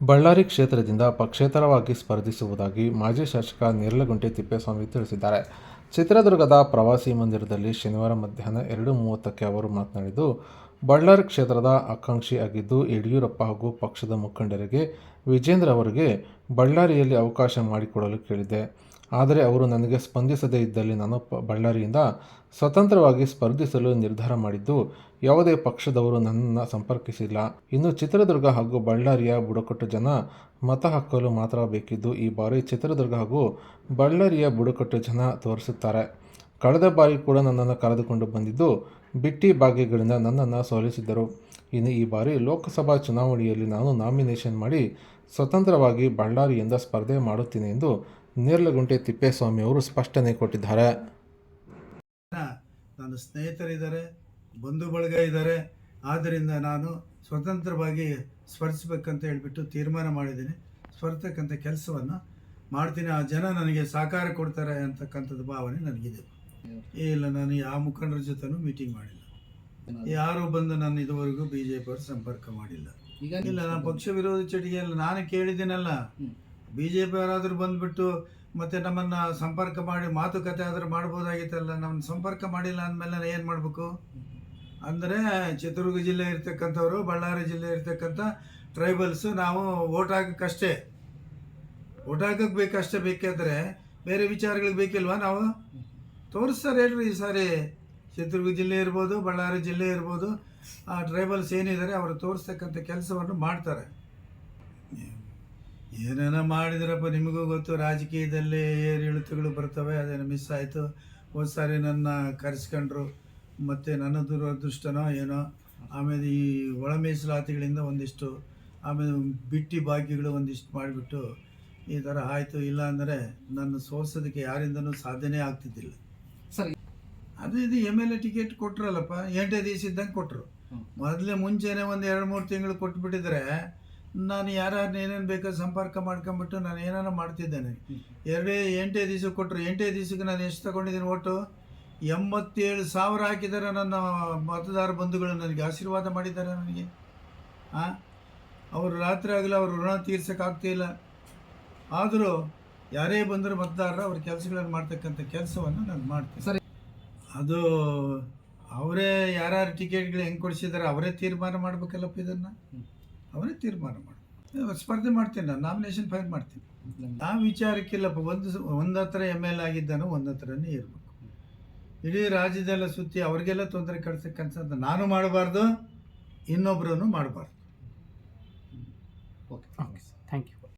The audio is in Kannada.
ಬಳ್ಳಾರಿ ಕ್ಷೇತ್ರದಿಂದ ಪಕ್ಷೇತರವಾಗಿ ಸ್ಪರ್ಧಿಸುವುದಾಗಿ ಮಾಜಿ ಶಾಸಕ ನೇರ್ಲಗುಂಟೆ ತಿಪ್ಪೇಸ್ವಾಮಿ ತಿಳಿಸಿದ್ದಾರೆ. ಚಿತ್ರದುರ್ಗದ ಪ್ರವಾಸಿ ಮಂದಿರದಲ್ಲಿ ಶನಿವಾರ ಮಧ್ಯಾಹ್ನ ಎರಡು ಮೂವತ್ತಕ್ಕೆ ಅವರು ಮಾತನಾಡಿದ್ದು, ಬಳ್ಳಾರಿ ಕ್ಷೇತ್ರದ ಆಕಾಂಕ್ಷಿ ಆಗಿದ್ದು ಯಡಿಯೂರಪ್ಪ ಹಾಗೂ ಪಕ್ಷದ ಮುಖಂಡರಿಗೆ ವಿಜೇಂದ್ರ ಅವರಿಗೆ ಬಳ್ಳಾರಿಯಲ್ಲಿ ಅವಕಾಶ ಮಾಡಿಕೊಡಲು ಕೇಳಿದ್ದೆ ಆದರೆ ಅವರು ನನಗೆ ಸ್ಪಂದಿಸದೇ ಇದ್ದಲ್ಲಿ ನಾನು ಬಳ್ಳಾರಿಯಿಂದ ಸ್ವತಂತ್ರವಾಗಿ ಸ್ಪರ್ಧಿಸಲು ನಿರ್ಧಾರ ಮಾಡಿದ್ದು, ಯಾವುದೇ ಪಕ್ಷದವರು ನನ್ನನ್ನು ಸಂಪರ್ಕಿಸಿಲ್ಲ. ಇನ್ನು ಚಿತ್ರದುರ್ಗ ಹಾಗೂ ಬಳ್ಳಾರಿಯ ಬುಡಕಟ್ಟು ಜನ ಮತ ಹಾಕಲು ಮಾತ್ರ ಬೇಕಿದ್ದು, ಈ ಬಾರಿ ಚಿತ್ರದುರ್ಗ ಹಾಗೂ ಬಳ್ಳಾರಿಯ ಬುಡಕಟ್ಟು ಜನ ತೋರಿಸುತ್ತಾರೆ. ಕಳೆದ ಬಾರಿ ಕೂಡ ನನ್ನನ್ನು ಕರೆದುಕೊಂಡು ಬಂದಿದ್ದು, ಬಿಟ್ಟಿ ಭಾಗ್ಯಗಳಿಂದ ನನ್ನನ್ನು ಸೋಲಿಸಿದ್ದರು. ಇನ್ನು ಈ ಬಾರಿ ಲೋಕಸಭಾ ಚುನಾವಣೆಯಲ್ಲಿ ನಾನು ನಾಮಿನೇಷನ್ ಮಾಡಿ ಸ್ವತಂತ್ರವಾಗಿ ಬಳ್ಳಾರಿಯಿಂದ ಸ್ಪರ್ಧೆ ಮಾಡುತ್ತೇನೆ ಎಂದು ನೇರ್ಲಗುಂಟೆ ತಿಪ್ಪೇಸ್ವಾಮಿ ಅವರು ಸ್ಪಷ್ಟನೆ ಕೊಟ್ಟಿದ್ದಾರೆ. ನನ್ನ ಸ್ನೇಹಿತರಿದ್ದಾರೆ ಬಂಧು ಬಳಗ ಇದ್ದಾರೆ. ಆದ್ದರಿಂದ ನಾನು ಸ್ವತಂತ್ರವಾಗಿ ಸ್ಪರ್ಧಿಸಬೇಕಂತ ಹೇಳಿಬಿಟ್ಟು ತೀರ್ಮಾನ ಮಾಡಿದ್ದೀನಿ. ಸ್ಪರ್ಧಕ್ಕಂಥ ಕೆಲಸವನ್ನು ಮಾಡ್ತೀನಿ. ಆ ಜನ ನನಗೆ ಸಹಕಾರ ಕೊಡ್ತಾರೆ ಅಂತಕ್ಕಂಥದ್ದು ಭಾವನೆ ನನಗಿದೆ. ಇಲ್ಲ ನಾನು ಯಾವ ಮುಖಂಡರ ಜೊತೆನೂ ಮೀಟಿಂಗ್ ಮಾಡಿಲ್ಲ. ಯಾರು ಬಂದು ನಾನು ಇದುವರೆಗೂ ಬಿ ಜೆ ಪಿ ಸಂಪರ್ಕ ಮಾಡಿಲ್ಲ. ಈಗ ಇಲ್ಲ ನಾನು ಪಕ್ಷ ವಿರೋಧಿ ಚಟಿಗೆಲ್ಲ ನಾನು ಕೇಳಿದ್ದೀನಲ್ಲ. ಬಿ ಜೆ ಪಿ ಅವರಾದರೂ ಬಂದ್ಬಿಟ್ಟು ಮತ್ತೆ ನಮ್ಮನ್ನು ಸಂಪರ್ಕ ಮಾಡಿ ಮಾತುಕತೆ ಆದರೂ ಮಾಡ್ಬೋದಾಗಿತ್ತಲ್ಲ, ನಮ್ಮನ್ನು ಸಂಪರ್ಕ ಮಾಡಿಲ್ಲ ಅಂದಮೇಲೆ ಏನು ಮಾಡಬೇಕು? ಅಂದರೆ ಚಿತ್ರದುರ್ಗ ಜಿಲ್ಲೆ ಇರ್ತಕ್ಕಂಥವ್ರು, ಬಳ್ಳಾರಿ ಜಿಲ್ಲೆ ಇರ್ತಕ್ಕಂಥ ಟ್ರೈಬಲ್ಸು ನಾವು ಓಟ್ ಹಾಕಕ್ಕಷ್ಟೇ. ಓಟ್ ಹಾಕಕ್ಕೆ ಬೇಕಷ್ಟೇ ಬೇಕಾದರೆ ಬೇರೆ ವಿಚಾರಗಳಿಗೆ ಬೇಕಿಲ್ವಾ ನಾವು? ತೋರಿಸ್ತಾರೆ ಹೇಳ್ರಿ ಈ ಸಾರಿ. ಚಿತ್ರದುರ್ಗ ಜಿಲ್ಲೆ ಇರ್ಬೋದು, ಬಳ್ಳಾರಿ ಜಿಲ್ಲೆ ಇರ್ಬೋದು, ಆ ಟ್ರೈಬಲ್ಸ್ ಏನಿದ್ದಾರೆ ಅವರು ತೋರಿಸ್ತಕ್ಕಂಥ ಕೆಲಸವನ್ನು ಮಾಡ್ತಾರೆ. ಏನೇನೋ ಮಾಡಿದ್ರಪ್ಪ ನಿಮಗೂ ಗೊತ್ತು ರಾಜಕೀಯದಲ್ಲಿ ಏರಿಳಿತಗಳು ಬರ್ತವೆ ಅದೇನು ಮಿಸ್ ಆಯಿತು. ಒಂದು ಸಾರಿ ನನ್ನ ಕರೆಸ್ಕೊಂಡ್ರು ಮತ್ತು ನನ್ನ ದುರದೃಷ್ಟನೋ ಏನೋ ಆಮೇಲೆ ಈ ಒಳ ಮೀಸಲಾತಿಗಳಿಂದ ಒಂದಿಷ್ಟು ಆಮೇಲೆ ಬಿಟ್ಟಿ ಭಾಗ್ಯಗಳು ಒಂದಿಷ್ಟು ಮಾಡಿಬಿಟ್ಟು ಈ ಥರ ಆಯಿತು. ಇಲ್ಲ ಅಂದರೆ ನನ್ನ ಸೋಲ್ಸೋದಕ್ಕೆ ಯಾರಿಂದನೂ ಸಾಧ್ಯನೇ ಆಗ್ತಿದ್ದಿಲ್ಲ. ಸರಿ. ಅದು ಇದು ಎಂ ಎಲ್ ಎ ಟಿಕೆಟ್ ಕೊಟ್ಟರಲ್ಲಪ್ಪ ಎಂಟೇ ದಿವಸ ಇದ್ದಂಗೆ ಕೊಟ್ಟರು ಮೊದಲೇ ಮುಂಚೆನೇ ಒಂದು ಎರಡು ಮೂರು ತಿಂಗಳು ಕೊಟ್ಬಿಟ್ಟಿದ್ರೆ ನಾನು ಯಾರ್ಯಾರು ಏನೇನು ಬೇಕೋ ಸಂಪರ್ಕ ಮಾಡ್ಕೊಂಬಿಟ್ಟು ನಾನು ಏನಾರು ಮಾಡ್ತಿದ್ದೇನೆ. ಎರಡೇ ಎಂಟೇ ದಿವ್ಸಕ್ಕೆ ಕೊಟ್ಟರು ಎಂಟೇ ದಿವಸಕ್ಕೆ ನಾನು ಎಷ್ಟು ತಗೊಂಡಿದ್ದೀನಿ ಒಟ್ಟು? ಎಂಬತ್ತೇಳು ಸಾವಿರ ಹಾಕಿದ್ದಾರೆ ನನ್ನ ಮತದಾರ ಬಂಧುಗಳು. ನನಗೆ ಆಶೀರ್ವಾದ ಮಾಡಿದ್ದಾರೆ ನನಗೆ. ಹಾಂ ಅವರು ರಾತ್ರಿ ಆಗಲಿ ಅವರು ಋಣ ತೀರ್ಸೋಕ್ಕಾಗ್ತಿಲ್ಲ ಆದರೂ ಯಾರೇ ಬಂದರೂ ಮತದಾರರು ಅವ್ರ ಕೆಲಸಗಳನ್ನು ಮಾಡ್ತಕ್ಕಂಥ ಕೆಲಸವನ್ನು ನಾನು ಮಾಡ್ತೀನಿ. ಸರಿ. ಅದು ಅವರೇ ಯಾರ್ಯಾರು ಟಿಕೆಟ್ಗಳು ಹೆಂಗೆ ಕೊಡಿಸಿದ್ದಾರೆ ಅವರೇ ತೀರ್ಮಾನ ಮಾಡಬೇಕಲ್ಲಪ್ಪ ಇದನ್ನು? ಅವರೇ ತೀರ್ಮಾನ ಮಾಡಿ ಸ್ಪರ್ಧೆ ಮಾಡ್ತೀನಿ ನಾನು, ನಾಮಿನೇಷನ್ ಫೈಲ್ ಮಾಡ್ತೀನಿ. ಆ ವಿಚಾರಕ್ಕಿಲ್ಲಪ್ಪ ಒಂದು ಒಂದು ಹತ್ರ ಎಂ ಎಲ್ ಆಗಿದ್ದಾನೋ ಒಂದು ಹತ್ರನೇ ಇರಬೇಕು. ಇಡೀ ರಾಜ್ಯದೆಲ್ಲ ಸುತ್ತಿ ಅವ್ರಿಗೆಲ್ಲ ತೊಂದರೆ ಕಟ್ಸಕ್ಕಂಥ ನಾನು ಮಾಡಬಾರ್ದು ಇನ್ನೊಬ್ಬರನ್ನು ಮಾಡಬಾರ್ದು. Okay thank you